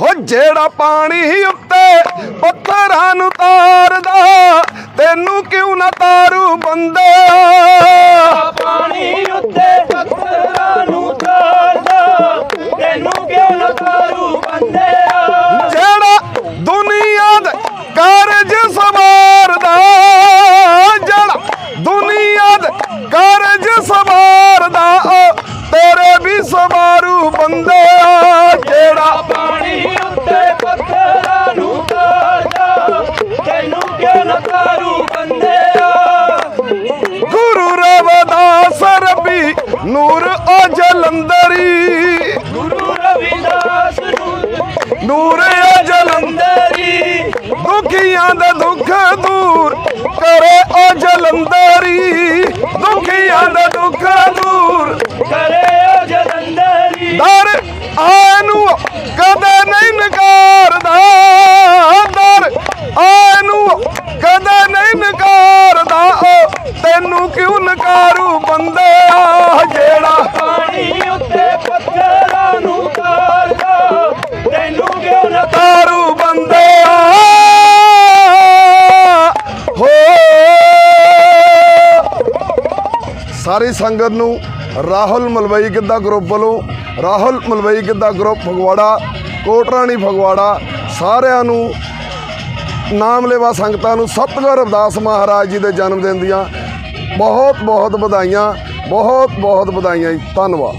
ਹੋ ਜਿਹੜਾ ਪਾਣੀ ਉੱਤੇ ਪੱਥਰਾਂ ਨੂੰ ਤਾਰਦਾ ਤੈਨੂੰ ਕਿਉਂ ਨਾ ਤਾਰੂ ਬੰਦੇ? ਨੂਰ ਉਹ ਜਲੰਧਰੀ ਦੁਖੀਆਂ ਦਾ ਦੁੱਖ ਦੂਰ ਕਰੇ ਉਹ ਜਲੰਧਰੀ ਦੁਖੀਆਂ ਦਾ ਦੁੱਖ ਦੂਰ ਕਰੇ ਉਹ ਜਲੰਧਰੀ ਦਰ ਆਨੂੰ ਕਦੇ ਨਹੀਂ ਨਕਾਰਦਾ। ਦਰ ਆਨੂੰ ਕਦੇ ਨਹੀਂ ਨਕਾਰ ਹੋ। ਸਾਰੀ ਸੰਗਤ ਨੂੰ ਰਾਹੁਲ ਮਲਵਈ ਗਿੱਧਾ ਗਰੁੱਪ ਵੱਲੋਂ, ਰਾਹੁਲ ਮਲਵਈ ਗਿੱਧਾ ਗਰੁੱਪ ਫਗਵਾੜਾ, ਕੋਟਰਾਣੀ ਫਗਵਾੜਾ, ਸਾਰਿਆਂ ਨੂੰ ਨਾਮ ਲੈਵਾ ਸੰਗਤਾਂ ਨੂੰ ਸਤਿਗੁਰ ਰਵਿਦਾਸ ਮਹਾਰਾਜ ਜੀ ਦੇ ਜਨਮ ਦਿਨ ਦੀਆਂ ਬਹੁਤ ਬਹੁਤ ਵਧਾਈਆਂ ਬਹੁਤ ਬਹੁਤ ਵਧਾਈਆਂ ਜੀ। ਧੰਨਵਾਦ।